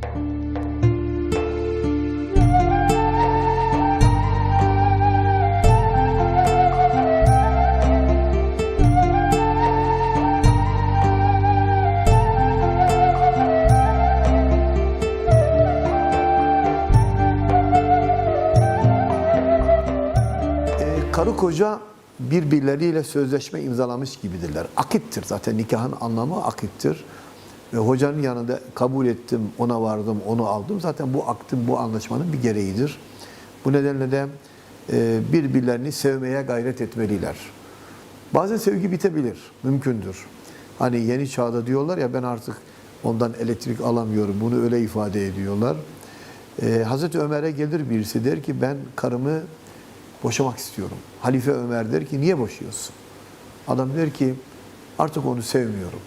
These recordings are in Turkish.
E, karı koca birbirleriyle sözleşme imzalamış gibidirler. Akittir zaten nikahın anlamı akittir. Ve hocanın yanında kabul ettim, ona vardım, onu aldım. Zaten bu aktın, bu anlaşmanın bir gereğidir. Bu nedenle de e, birbirlerini sevmeye gayret etmeliler. Bazen sevgi bitebilir, mümkündür. Hani yeni çağda diyorlar ya ben artık ondan elektrik alamıyorum, bunu öyle ifade ediyorlar. Ee, Hazreti Ömer'e gelir birisi der ki ben karımı boşamak istiyorum. Halife Ömer der ki niye boşuyorsun? Adam der ki artık onu sevmiyorum.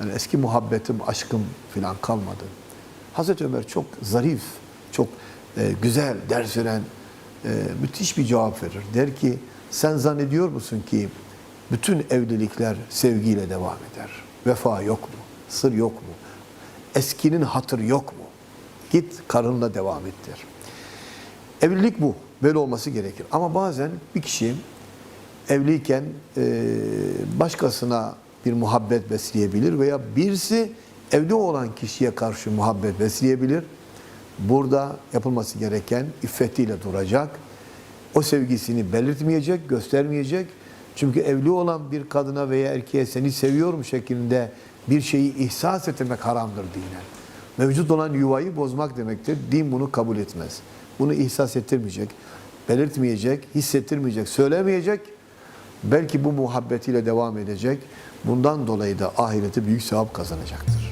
Yani eski muhabbetim, aşkım falan kalmadı. Hazreti Ömer çok zarif, çok e, güzel, ders veren, e, müthiş bir cevap verir. Der ki sen zannediyor musun ki bütün evlilikler sevgiyle devam eder? Vefa yok mu? Sır yok mu? Eskinin hatır yok mu? Git karınla devam et der. Evlilik bu. Böyle olması gerekir. Ama bazen bir kişi evliyken e, başkasına bir muhabbet besleyebilir veya birisi evli olan kişiye karşı muhabbet besleyebilir. Burada yapılması gereken iffetiyle duracak. O sevgisini belirtmeyecek, göstermeyecek. Çünkü evli olan bir kadına veya erkeğe seni seviyorum şeklinde bir şeyi ihsas etmek haramdır dinen. Mevcut olan yuvayı bozmak demektir. Din bunu kabul etmez. Bunu ihsas ettirmeyecek, belirtmeyecek, hissettirmeyecek, söylemeyecek. Belki bu muhabbetiyle devam edecek. Bundan dolayı da ahireti büyük sevap kazanacaktır.